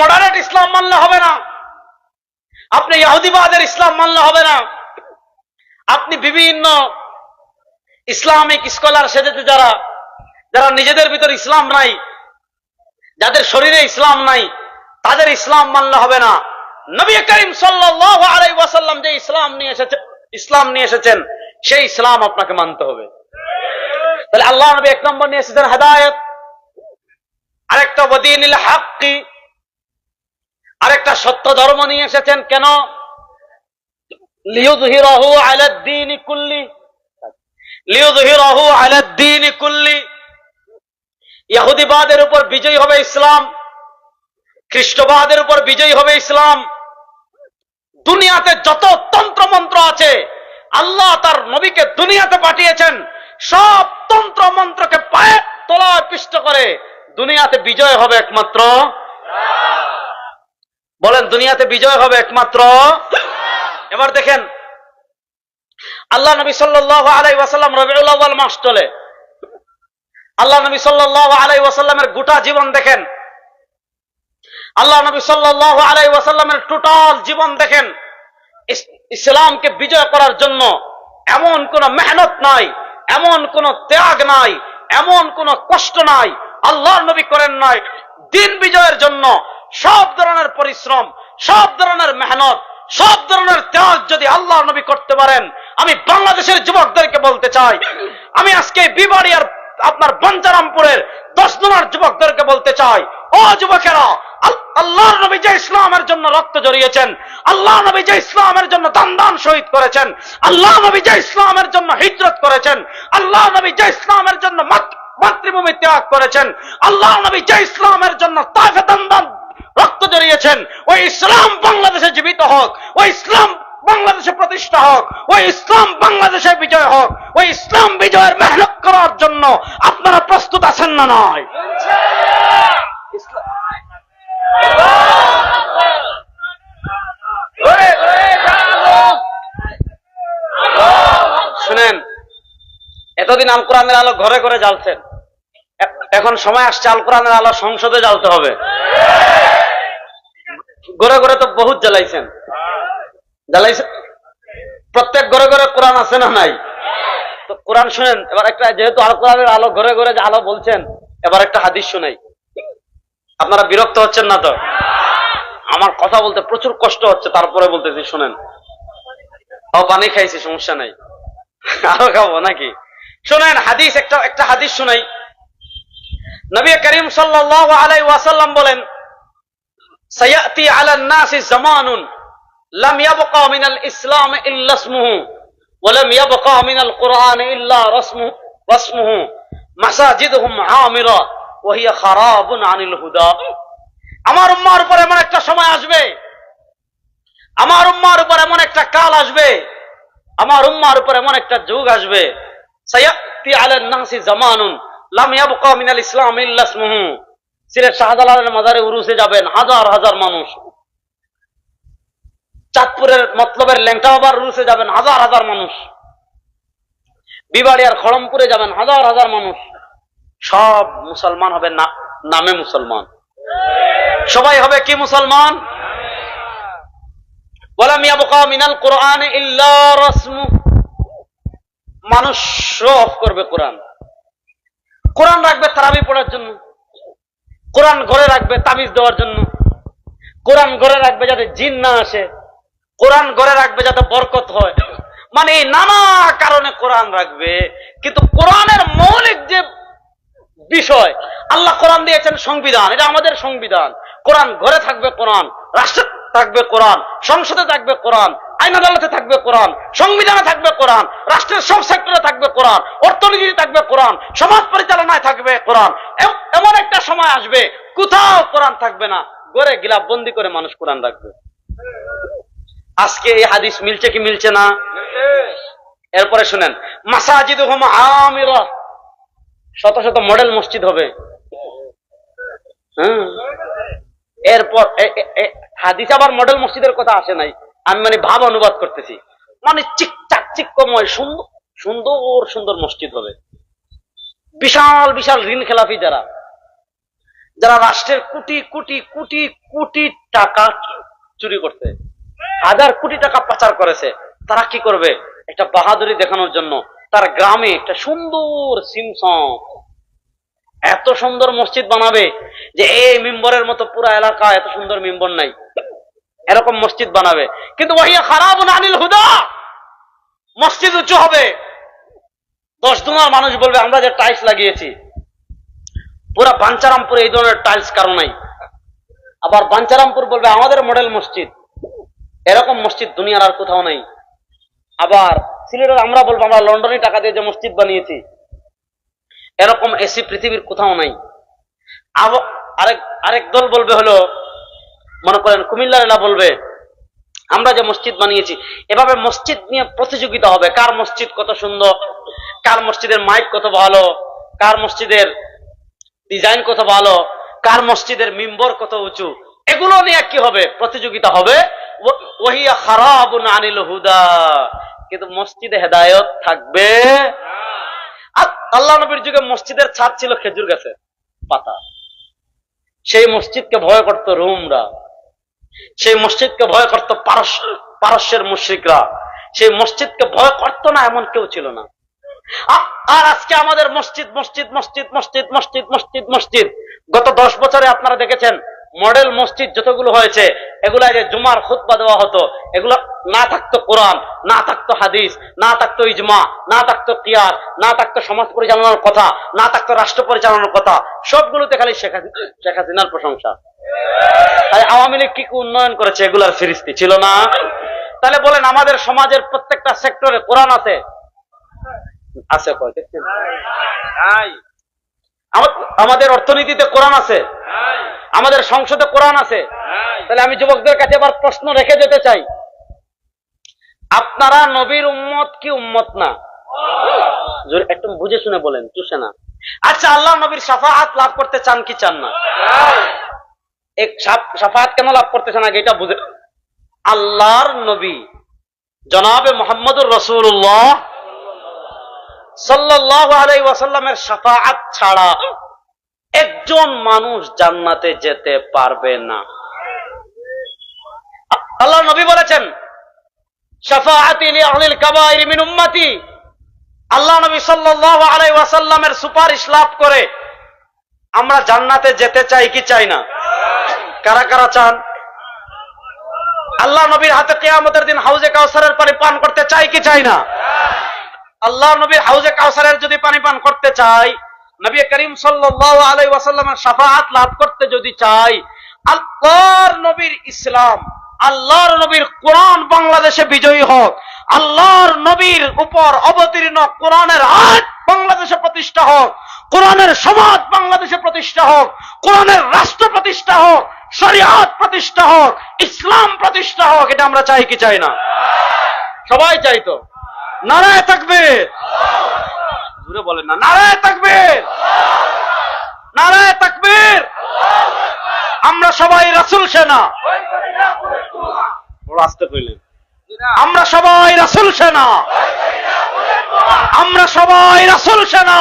Moderate ইসলাম মানলে হবে না। আপনি ইহুদিবাদের ইসলাম মানলে হবে না। আপনি বিভিন্ন ইসলামিক স্কলার সেজেছে যারা যারা নিজেদের ভিতর ইসলাম নাই, যাদের শরীরে ইসলাম নাই, তাদের ইসলাম মানলে হবে না। নবী করিম সাল্লাল্লাহু আলাইহি ওয়াসাল্লাম যে ইসলাম নিয়ে এসেছেন ইসলাম নিয়ে এসেছেন, সেই ইসলাম আপনাকে মানতে হবে। তাহলে আল্লাহ নবী এক নম্বর নিয়ে এসেছেন হেদায়ত। আরেকটা বদিনিল হাক্কি। আরেকটা সত্য ধর্ম নিয়ে এসেছেন কেন? ইহুদিবাদের উপর বিজয়ী হবে ইসলাম। খ্রিস্টবাদের উপর বিজয়ী হবে ইসলাম। দুনিয়াতে যত তন্ত্র মন্ত্র আছে, আল্লাহ তার নবীকে দুনিয়াতে পাঠিয়েছেন। সব তন্ত্র মন্ত্রকে পায়ে তোলা পিষ্ট করে দুনিয়াতে বিজয় হবে একমাত্র বলেন, দুনিয়াতে বিজয় হবে একমাত্র এবার দেখেন, আল্লাহ নবী সাল্লাহ আলাই ওয়াসাল্লাম রবিউল মাস চলে। আল্লাহ নবী সাল্লাহ আলাই ওয়াসাল্লামের গোটা জীবন দেখেন। আল্লাহ নবী সাল্লাহ আলাই ওয়াসাল্লামের টোটাল জীবন দেখেন। ইসলামকে বিজয় করার জন্য এমন কোন মেহনত নাই, এমন কোন ত্যাগ নাই, এমন কোন কষ্ট নাই, আল্লাহর নবী করেন নাই। দিন বিজয়ের জন্য সব ধরনের পরিশ্রম, সব ধরনের মেহনত, সব ধরনের ত্যাগ যদি আল্লাহ নবী করতে পারেন, আমি বাংলাদেশের যুবকদেরকে বলতে চাই। আমি আজকে বিবাড়িয়ার আপনার বঞ্চারামপুরের দশ জনের যুবকদেরকে বলতে চাই। ও যুবকেরা, আল- আল্লাহর নবী যে ইসলামের জন্য রক্ত জড়িয়েছেন আল্লাহ নবী যে ইসলামের জন্য দান দান শহীদ করেছেন আল্লাহ নবী যে ইসলামের জন্য হিজরত করেছেন আল্লাহ নবী যে ইসলামের জন্য মাত- মাতৃভূমি ত্যাগ করেছেন আল্লাহ নবী যে ইসলামের জন্য তাফে দান রক্ত জড়িয়েছেন। ওই ইসলাম বাংলাদেশে জীবিত হোক ওই ইসলাম বাংলাদেশে প্রতিষ্ঠা হোক ওই ইসলাম বাংলাদেশে বিজয় হোক ওই ইসলাম বিজয়ের মেহনত করার জন্য আপনারা প্রস্তুত আছেন না নয়? শুনেন, এতদিন আল কোরআনের আলো ঘরে ঘরে জ্বালছেন। এখন সময় আসছে আল কোরআনের আলো সংসদে জ্বালতে হবে। ঘরে ঘরে তো বহুত জ্বালাইছেন। জ্বালাইছেন প্রত্যেক ঘরে ঘরে কোরআন আছে না নাই? তো কোরআন শুনেন, এবার একটা যেহেতু আল কোরআনের আলো ঘরে ঘরে যে আলো বলছেন, এবার একটা হাদিস শুনাই। আপনারা বিরক্ত হচ্ছেন না তো? আমার কথা বলতে প্রচুর কষ্ট হচ্ছে, তারপরে বলতেছি, শুনেন। তাও পানি খাইছি, সমস্যা নাই। আরও খাব নাকি? শুনেন, হাদিস একটা একটা হাদিস শুনাই। নবী করিম সাল্লাল্লাহু আলাইহি ওয়াসাল্লাম বলেন সায়াতি আলা নাসি জামানুন। লাম ইয়াবকা মিনাল ইসলাম ইল্লা ইসমুহু, ওয়া লাম ইয়াবকা মিনাল কুরআন ইল্লা রাসমুহু। মাসাজিদুহুম আমিরা ওয়া হিয়া আনিল হুদা। আমার উম্মার উপর এমন একটা সময় আসবে, আমার উম্মার উপর এমন একটা কাল আসবে, আমার উম্মার উপর এমন একটা যুগ আসবে। সায়াতি আলান নাসি জামানুন, লাম ইয়াবকা মিনাল ইসলাম ইল্লা সিলেট শাহজালালের মাজারে উরুসে যাবেন হাজার হাজার মানুষ। চাঁদপুরের মতলবের ল্যাংটা বাবার উরুসে যাবেন হাজার হাজার মানুষ। বিবাড়িয়ার খড়মপুরে যাবেন হাজার হাজার মানুষ। সব মুসলমান হবে না, নামে মুসলমান। সবাই হবে কি মুসলমান? ওয়ালাম ইয়াবকা মিনাল কোরআন ইল্লা রাসমু। মানুষ শো অফ করবে কোরআন। কোরআন রাখবে তারাবি পড়ার জন্য। কোরআন ঘরে রাখবে তাবিজ দেওয়ার জন্য। কোরআন ঘরে রাখবে যাতে জিন না আসে। কোরআন ঘরে রাখবে যাতে বরকত হয়। মানে এই নানা কারণে কোরআন রাখবে। কিন্তু কোরআনের মৌলিক যে বিষয়, আল্লাহ কোরআন দিয়েছেন সংবিধান। এটা আমাদের সংবিধান। কোরআন ঘরে থাকবে কোরআন, রাষ্ট্রে থাকবে কোরআন, সংসদে থাকবে কোরআন। আইন আদালতে থাকবে কোরআন, সংবিধানে থাকবে কোরআন, রাষ্ট্রের সব সেক্টরে থাকবে কোরআন, অর্থনীতিতে থাকবে কোরআন, সমাজ পরিচালনায় থাকবে কোরআন। এমন একটা সময় আসবে, কোথাও কোরআন থাকবে না। গড়ে গিলাপ বন্দি করে মানুষ কোরআন রাখবে। আজকে এই হাদিস মিলছে কি মিলছে না? এরপরে শুনেন মাসাজিদ আমিরা। শত শত মডেল মসজিদ হবে। হ্যাঁ। এরপর হাদিস আবার মডেল মসজিদের কথা আসে নাই। আমি মানে ভাব অনুবাদ করতেছি। মানে চিকচাক চিক্কময় সুন্দর সুন্দর সুন্দর মসজিদ হবে। বিশাল বিশাল ঋণ খেলাফি যারা। যারা রাষ্ট্রের কোটি কোটি কোটি কোটি টাকা চুরি করছে। হাজার কোটি টাকা পাচার করেছে। তারা কি করবে? একটা বাহাদুরি দেখানোর জন্য তার গ্রামে একটা সুন্দর সিমসং। এত সুন্দর মসজিদ বানাবে যে এই মিম্বরের মতো পুরা এলাকা, এত সুন্দর মিম্বর নাই। এরকম মসজিদ বানাবে। কিন্তু খারাপ হুদা। মসজিদ উঁচু হবে। দশ দুমার মানুষ বলবে, আমরা যে টাইলস লাগিয়েছি। পুরা বাঞ্চারামপুরে এই ধরনের টাইলস কারও নাই। আবার বাঞ্চারামপুর বলবে, আমাদের মডেল মসজিদ। এরকম মসজিদ দুনিয়ার আর কোথাও নাই। আবার সিলেটের আমরা বলব, আমরা লন্ডনে টাকা দিয়ে যে মসজিদ বানিয়েছি, এরকম এসি পৃথিবীর কোথাও নাই। আরেক আরেক দল বলবে হলো মনে করেন, কুমিল্লার এলা বলবে, আমরা যে মসজিদ বানিয়েছি, এভাবে মসজিদ নিয়ে প্রতিযোগিতা হবে। কার মসজিদ কত সুন্দর, কার মসজিদের মাইক কত ভালো, কার মসজিদের ডিজাইন কত ভালো, কার মসজিদের মিম্বর কত উঁচু, এগুলো নিয়ে কি হবে? প্রতিযোগিতা হবে। আনিল হুদা। কিন্তু মসজিদে হেদায়ত থাকবে। আল্লাহ নবীর যুগে মসজিদের ছাদ ছিল খেজুর গাছের পাতা। সেই মসজিদকে ভয় করত রুমরা। সেই মসজিদকে ভয় করত পারস্য পারস্যের মুশ্রিকরা। সেই মসজিদকে ভয় করত না এমন কেউ ছিল না। আর আজকে আমাদের মসজিদ মসজিদ মসজিদ মসজিদ মসজিদ মসজিদ মসজিদ। গত দশ বছরে আপনারা দেখেছেন, মডেল মসজিদ যতগুলো হয়েছে এগুলা যে জুমার খুতবা দেওয়া হতো, এগুলো না থাকতো কোরআন না থাকতো হাদিস না থাকতো ইজমা না থাকতো কিয়াস না থাকতো সমাজ পরিচালনার কথা না থাকতো রাষ্ট্র পরিচালনার কথা সবগুলোতে খালি শেখ শেখ হাসিনার প্রশংসা। তাই আওয়ামী লীগ কি কি উন্নয়ন করেছে এগুলার ফিরিস্তি ছিল না? তাহলে বলেন আমাদের সমাজের প্রত্যেকটা সেক্টরে কোরআন আছে? আছে আমাদের অর্থনীতিতে কোরআন আছে? আমাদের সংসদে কোরআন আছে? তাহলে আমি যুবকদের কাছে আবার প্রশ্ন রেখে যেতে চাই। আপনারা নবীর উম্মত কি উম্মত না? একটু বুঝে শুনে বলেন, চুষে না। আচ্ছা আল্লাহ নবীর সাফাহাত লাভ করতে চান কি চান না? সাফাহাত কেন লাভ করতে চান আগে এটা বুঝে। আল্লাহর নবী, জনাবে মোহাম্মদুর রসুল্লাহ সাল্লাল্লাহু আলাইহি ওয়াসাল্লামের শাফাআত ছাড়া একজন মানুষ জান্নাতে যেতে পারবে না। আল্লাহ নবী বলেছেন আল্লাহ নবী সাল্লাল্লাহু আলাইহি ওয়াসাল্লামের সুপারিশ লাভ করে আমরা জান্নাতে যেতে চাই কি চাই না? কারা কারা চান? আল্লাহ নবীর হাতে কিয়ামতের দিন হাউজে কাউসারের পানি পান করতে চাই কি চাই না? আল্লাহ নবীর হাউজে কাউসারের যদি পানি পান করতে চাই, নবী করিম সাল্লাল্লাহু আলাইহি ওয়াসাল্লামের শাফাআত লাভ করতে যদি চাই, আল্লাহর নবীর ইসলাম আল্লাহর নবীর কোরআন বাংলাদেশে বিজয়ী হোক। আল্লাহর নবীর উপর অবতীর্ণ কোরআনের আয়াত বাংলাদেশে প্রতিষ্ঠা হোক। কোরআনের সমাজ বাংলাদেশে প্রতিষ্ঠা হোক। কোরআনের রাষ্ট্র প্রতিষ্ঠা হোক। শরিয়াত প্রতিষ্ঠা হোক। ইসলাম প্রতিষ্ঠা হোক, এটা আমরা চাই কি চাই না? সবাই চাই তো? নারায় থাকবে জুড়ে বলেন না, নারায় থাকবে নারায় তাকবীর। আমরা সবাই রাসূল সেনা। আস্তে কইলেন আমরা সবাই রাসুল সেনা। আমরা সবাই রাসুল সেনা।